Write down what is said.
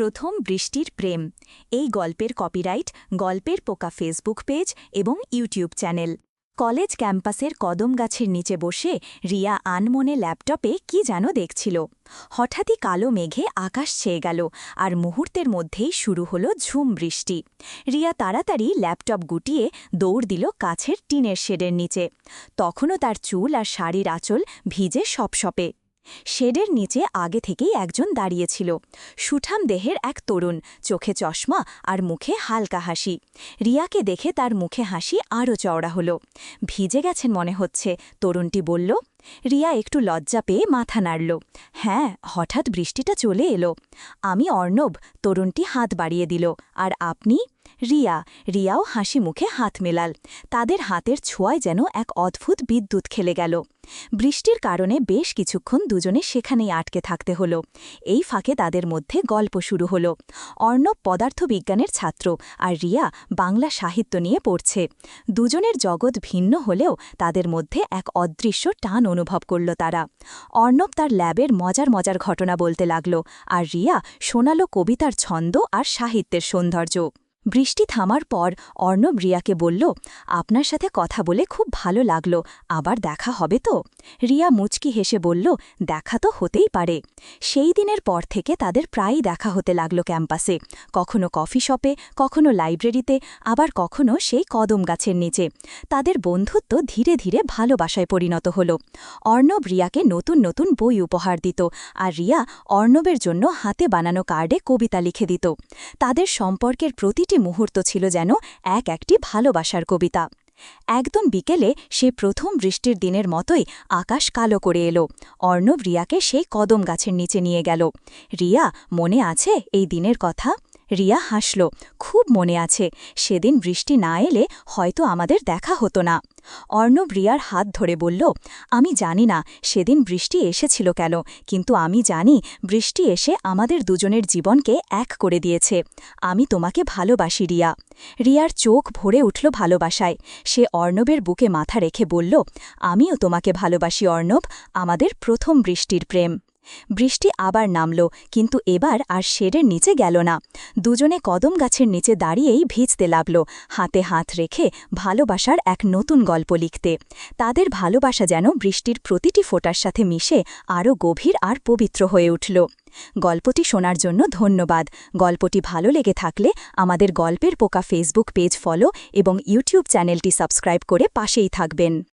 প্রথম বৃষ্টির প্রেম। এই গল্পের কপিরাইট গল্পের পোকা ফেসবুক পেজ এবং ইউটিউব চ্যানেল কলেজ ক্যাম্পাসের কদম গাছের নিচে বসে রিয়া আনমনে ল্যাপটপে কি যেন দেখছিল। হঠাৎই কালো মেঘে আকাশ ছেয়ে গেল আর মুহূর্তের মধ্যেই শুরু হল ঝুম বৃষ্টি। রিয়া তাড়াতাড়ি ল্যাপটপ গুটিয়ে দৌড় দিল কাছের টিনের শেডের নিচে। তখনও তার চুল আর শাড়ির আঁচল ভিজে সপসপে। শেডের নিচে আগে থেকেই একজন দাঁড়িয়েছিল। সুঠাম দেহের এক তরুণ, চোখে চশমা আর মুখে হালকা হাসি। রিয়াকে দেখে তার মুখে হাসি আরও চওড়া হল। ভিজে গেছেন মনে হচ্ছে, তরুণটি বলল। রিয়া একটু লজ্জা পেয়ে মাথা নাড়ল। হ্যাঁ হঠাৎ বৃষ্টিটা চলে এলো। আমি অর্ণব, তরুণটি হাত বাড়িয়ে দিল। আর আপনি? রিয়া, রিয়াও হাসি মুখে হাত মেলাল। তাদের হাতের ছোঁয়ায় যেন এক অদ্ভুত বিদ্যুৎ খেলে গেল। বৃষ্টির কারণে বেশ কিছুক্ষণ দুজনে সেখানেই আটকে থাকতে হলো। এই ফাঁকে তাদের মধ্যে গল্প শুরু হলো। অর্ণব পদার্থবিজ্ঞানের ছাত্র আর রিয়া বাংলা সাহিত্য নিয়ে পড়ছে। দুজনের জগৎ ভিন্ন হলেও তাদের মধ্যে এক অদৃশ্য টান অনুভব করল তারা। অর্ণব তার ল্যাবের মজার মজার ঘটনা বলতে লাগল আর রিয়া শোনালো কবিতার ছন্দ আর সাহিত্যের সৌন্দর্য। বৃষ্টি থামার পর অর্ণব রিয়াকে বলল, আপনার সাথে কথা বলে খুব ভালো লাগল, আবার দেখা হবে তো? রিয়া মুচকি হেসে বলল, দেখা তো হতেই পারে। সেই দিনের পর থেকে তাদের প্রায়ই দেখা হতে লাগল ক্যাম্পাসে, কখনো কফি শপে, কখনো লাইব্রেরিতে, আবার কখনো সেই কদম গাছের নিচে। তাদের বন্ধুত্ব ধীরে ধীরে ভালোবাসায় পরিণত হল। অর্ণব রিয়াকে নতুন নতুন বই উপহার দিত, আর রিয়া অর্ণবের জন্য হাতে বানানো কার্ডে কবিতা লিখে দিত। তাদের সম্পর্কের প্রতি প্রতিটি মুহূর্ত ছিল যেন এক একটি ভালোবাসার কবিতা। একদম বিকেলে সে প্রথম বৃষ্টির দিনের মতোই আকাশ কালো করে এলো। অর্ণব রিয়াকে সেই কদম গাছের নিচে নিয়ে গেল। রিয়া, মনে আছে এই দিনের কথা? রিয়া হাসল, খুব মনে আছে, সেদিন বৃষ্টি না এলে হয়তো আমাদের দেখা হতো না। অর্ণব রিয়ার হাত ধরে বলল, আমি জানি না, সেদিন বৃষ্টি এসেছিল কেন, কিন্তু আমি জানি বৃষ্টি এসে আমাদের দুজনের জীবনকে এক করে দিয়েছে। আমি তোমাকে ভালোবাসি, রিয়া। রিয়ার চোখ ভরে উঠল ভালোবাসায়। সে অর্ণবের বুকে মাথা রেখে বলল, আমিও তোমাকে ভালোবাসি, অর্ণব, আমাদের প্রথম বৃষ্টির প্রেম। বৃষ্টি আবার নামল, কিন্তু এবার আর শেডের নিচে গেল না। দুজনে কদম গাছের নিচে দাঁড়িয়েই ভিজতে লাগল, হাতে হাত রেখে ভালোবাসার এক নতুন গল্প লিখতে। তাদের ভালোবাসা যেন বৃষ্টির প্রতিটি ফোটার সাথে মিশে আরও গভীর আর পবিত্র হয়ে উঠল। গল্পটি শোনার জন্য ধন্যবাদ। গল্পটি ভালো লেগে থাকলে আমাদের গল্পের পোকা ফেসবুক পেজ ফলো এবং ইউটিউব চ্যানেলটি সাবস্ক্রাইব করে পাশেই থাকবেন।